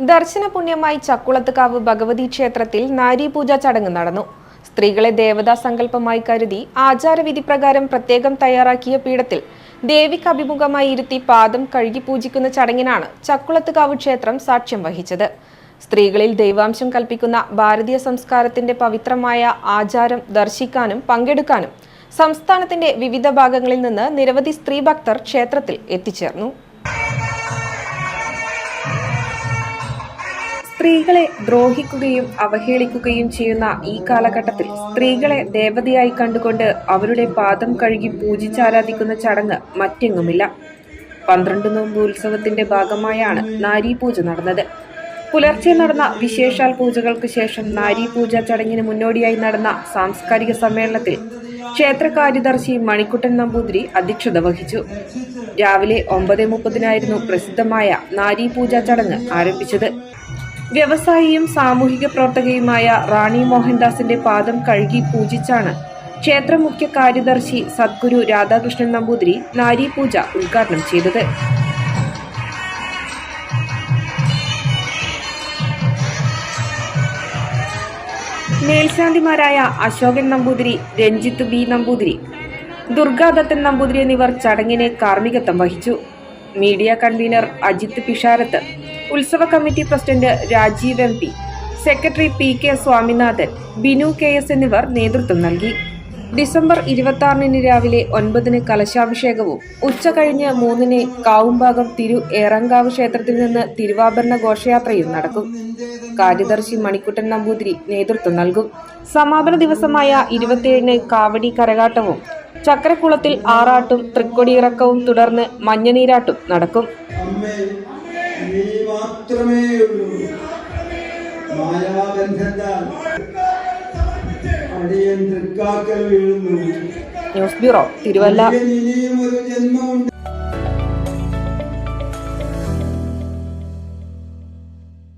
ദർശന പുണ്യമായി ചക്കുളത്തുകാവ് ഭഗവതി ക്ഷേത്രത്തിൽ നാരീപൂജ ചടങ്ങ് നടന്നു. സ്ത്രീകളെ ദേവതാ സങ്കല്പമായി കരുതി ആചാരവിധി പ്രകാരം പ്രത്യേകം തയ്യാറാക്കിയ പീഠത്തിൽ ദേവിക്ക് അഭിമുഖമായി ഇരുത്തി പാദം കഴുകി പൂജിക്കുന്ന ചടങ്ങിനാണ് ചക്കുളത്തുകാവ് ക്ഷേത്രം സാക്ഷ്യം വഹിച്ചത്. സ്ത്രീകളിൽ ദൈവാംശം കൽപ്പിക്കുന്ന ഭാരതീയ സംസ്കാരത്തിന്റെ പവിത്രമായ ആചാരം ദർശിക്കാനും പങ്കെടുക്കാനും സംസ്ഥാനത്തിന്റെ വിവിധ ഭാഗങ്ങളിൽ നിന്ന് നിരവധി സ്ത്രീ ഭക്തർ ക്ഷേത്രത്തിൽ എത്തിച്ചേർന്നു. സ്ത്രീകളെ ദ്രോഹിക്കുകയും അവഹേളിക്കുകയും ചെയ്യുന്ന ഈ കാലഘട്ടത്തിൽ സ്ത്രീകളെ ദേവതയായി കണ്ടുകൊണ്ട് അവരുടെ പാദം കഴുകി പൂജിച്ചാരാധിക്കുന്ന ചടങ്ങ് മറ്റെങ്ങുമില്ല. പന്ത്രണ്ട് നോമ്പ് ഉത്സവത്തിന്റെ ഭാഗമായാണ് നാരി പൂജ നടന്നത്. പുലർച്ചെ നടന്ന വിശേഷാൽ പൂജകൾക്ക് ശേഷം നാരി പൂജ ചടങ്ങിന് മുന്നോടിയായി നടന്ന സാംസ്കാരിക സമ്മേളനത്തിൽ ക്ഷേത്ര കാര്യദർശി മണിക്കുട്ടൻ നമ്പൂതിരി അധ്യക്ഷത വഹിച്ചു. രാവിലെ ഒമ്പത് മുപ്പതിനായിരുന്നു പ്രസിദ്ധമായ നാരി പൂജ ചടങ്ങ് ആരംഭിച്ചത്. വ്യവസായിയും സാമൂഹിക പ്രവർത്തകയുമായ റാണി മോഹൻദാസിന്റെ പാദം കഴുകി പൂജിച്ചാണ് ക്ഷേത്ര മുഖ്യ കാര്യദർശി സദ്ഗുരു രാധാകൃഷ്ണൻ നമ്പൂതിരി നാരി പൂജ ഉദ്ഘാടനം ചെയ്തത്. മേൽശാന്തിമാരായ അശോകൻ നമ്പൂതിരി രഞ്ജിത്ത് ബി നമ്പൂതിരി ദുർഗാദത്തൻ നമ്പൂതിരി എന്നിവർ ചടങ്ങിന് കാർമ്മികത്വം വഹിച്ചു. മീഡിയ കൺവീനർ അജിത് പിഷാരത്ത് ഉത്സവ committee president Rajeev M P secretary P K Swaminathan Binu K S എന്നിവർ നേതൃത്വം നൽകി. ഡിസംബർ ഇരുപത്തി ആറിന് രാവിലെ ഒൻപതിന് കലശാഭിഷേകവും ഉച്ച കഴിഞ്ഞ് മൂന്നിന് കാവുംഭാഗം തിരു ഏറങ്കാവ് ക്ഷേത്രത്തിൽ നിന്ന് തിരുവാഭരണ ഘോഷയാത്രയും നടക്കും. കാര്യദർശി മണിക്കുട്ടൻ നമ്പൂതിരി നേതൃത്വം നൽകും. സമാപന ദിവസമായ ഇരുപത്തിയേഴിന് കാവടി കരകാട്ടവും ചക്രക്കുളത്തിൽ ആറാട്ടും തൃക്കൊടിയിറക്കവും തുടർന്ന് മഞ്ഞനീരാട്ടും നടക്കും. നീ മാത്രമേ ഉള്ളൂ. മായാബന്ധത്താൽ അടിയൻ തൃക്കാക്കൽ വീഴുന്നു. News bureau Thiruvalla. ഇനിയും ഒരു ജന്മമുണ്ട്.